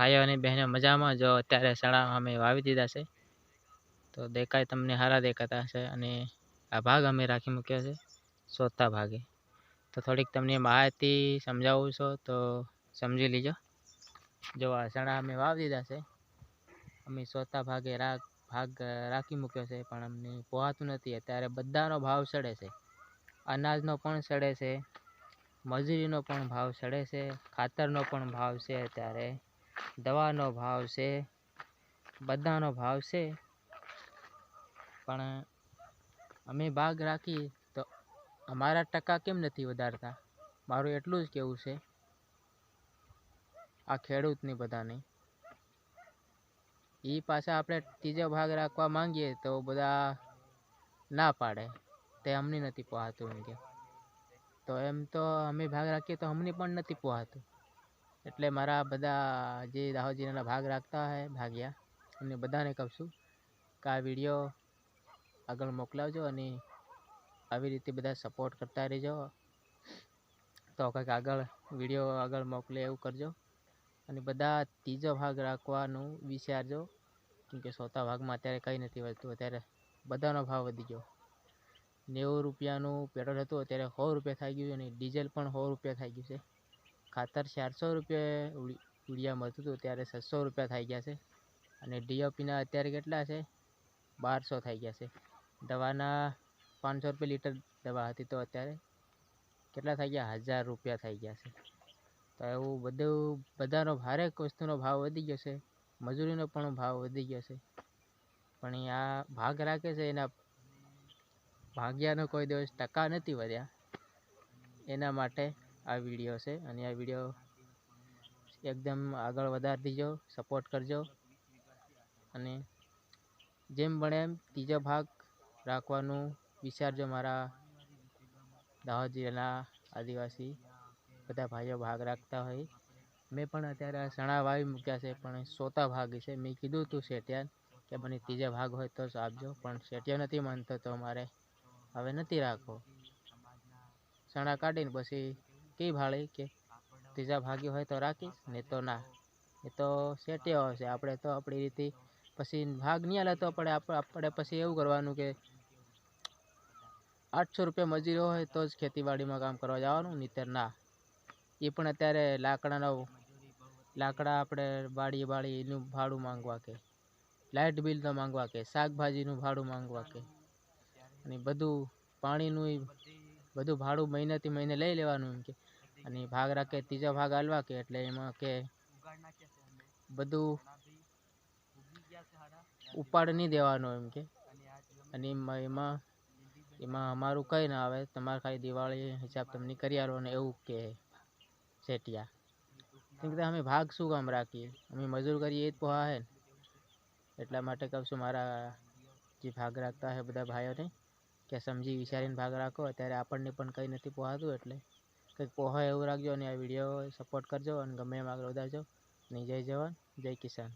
ભાઈઓ અને બહેનો મજામાં જો અત્યારે સણા અમે વાવી દીધા છે. તો દેખાય તમને સારા દેખાતા હશે અને આ ભાગ અમે રાખી મૂક્યો છે ચોથા ભાગે. તો થોડીક તમને માહિતી સમજાવું છો તો સમજી લીજો. જો આ સણા અમે વાવી દીધા છે, અમે ચોથા ભાગે રાખ, ભાગ રાખી મૂક્યો છે, પણ અમને પોહાતું નથી. અત્યારે બધાનો ભાવ ચડે છે, અનાજનો પણ ચડે છે, મજૂરીનો પણ ભાવ ચડે છે, ખાતરનો પણ ભાવ છે અત્યારે. દવાનો ભાવ છે, બધાનો ભાવ છે. પણ અમે ભાગ રાખી તો અમારા ટકા કેમ નથી વધારતા? મારું એટલું જ કહેવું છે. આ ખેડૂતની બધાને. એ પાછા આપણે ત્રીજો ભાગ રાખવા માંગીએ તો બધા ના પાડે. તે અમને નથી પોહાતું એમ કે. તો એમ તો અમે ભાગ રાખીએ તો અમને પણ નથી પોહાતું. એટલે મારા બધા જે દાહોદ ભાગ રાખતા હોય ભાગ્યા. એમને બધાને કહું છું કે આ વીડિયો આગળ મોકલાવજો અને આવી રીતે બધા સપોર્ટ કરતા રહેજો. તો કંઈક આગળ, વીડિયો આગળ મોકલે એવું કરજો. અને બધા ત્રીજો ભાગ રાખવાનું વિચારજો. કેમ કે ચોથા ભાગમાં અત્યારે કંઈ નથી વધતું અત્યારે બધાનો ભાવ વધી ગયો. નેવું રૂપિયાનું પેટ્રોલ હતું, અત્યારે સો રૂપિયા થઈ ગયું અને ડીઝલ પણ સો રૂપિયા થઈ ગયું છે. ખાતર ચારસો રૂપિયા ઉડિયા મળતું હતું, ત્યારે છસો રૂપિયા થઈ ગયા છે. અને ડીઓપીના અત્યારે કેટલા છે? બારસો થઈ ગયા છે. દવાના પાંચસો રૂપિયા લીટર દવા હતી તો અત્યારે કેટલા થઈ ગયા? હજાર રૂપિયા થઈ ગયા છે. તો એવું બધું, બધાનો હરેક વસ્તુનો ભાવ વધી ગયો છે. મજૂરીનો પણ ભાવ વધી ગયો છે. પણ આ ભાગ રાખે છે, એના ભાગ્યાનો કોઈ દિવસ ટકા નથી વધ્યા. એના માટે આ વીડિયો છે અને આ વીડિયો એકદમ આગળ વધારી દીજો સપોર્ટ કરજો. અને જેમ બને એમ ત્રીજો ભાગ રાખવાનું વિચારજો મારા દાહોદ જિલ્લાના આદિવાસી બધા ભાઈઓ ભાગ રાખતા હોય. મેં પણ અત્યારે સણા વાવી મૂક્યા છે, પણ સોતા ભાગ છે. મેં કીધું હતું શેઠિયાન કે મને ત્રીજા ભાગ હોય તો જ આપજો, પણ શેઠિયો નથી માનતો તો મારે હવે નથી રાખવો. સણા કાઢીને પછી કઈ ભાળી કે ત્રીજા ભાગ્યો હોય તો રાખીશ ને તો ના. એ તો શેઠિયો હશે. આપણે તો આપણી રીતે પછી ભાગ નહીં હાલે તો આપણે આપણે પછી એવું કરવાનું કે આઠસો રૂપિયા મજૂરી હોય તો જ ખેતીવાડીમાં કામ કરવા જવાનું નહીંતર ના. એ પણ અત્યારે લાકડાનો લાકડા આપણે બાળી બાળી એનું ભાડું માંગવા કે લાઇટ બિલ માંગવા કે, શાકભાજીનું ભાડું માંગવા કે. અને બધું પાણીનું બધું ભાડું મહિનાથી મહિને લઈ લેવાનું એમ કે. અને ભાગ રાખે, ત્રીજો ભાગ હાલવા કે એટલે એમાં કે બધું ઉપાડ નહીં દેવાનો એમ કે. અને એમાં એમાં અમારું કંઈ ના આવે. તમારે ખાલી દિવાળી હિસાબ તમને કરી આલવાનો એવું કે શેઠિયા કેમ કે અમે ભાગ શું કામ રાખીએ? અમે મજૂર કરીએ એ જ પોહા હે એટલા માટે કહું છું મારા જે ભાગ રાખતા હોય બધા ભાઈઓને કે સમજી વિચારીને ભાગ રાખો. અત્યારે આપણને પણ કંઈ નથી પોહાતું એટલે કંઈક પોહાય એવું રાખજો અને આ વીડિયો સપોર્ટ કરજો અને ગમે એમ આગળ વધારજો. અને જય જવાન, જય કિસાન.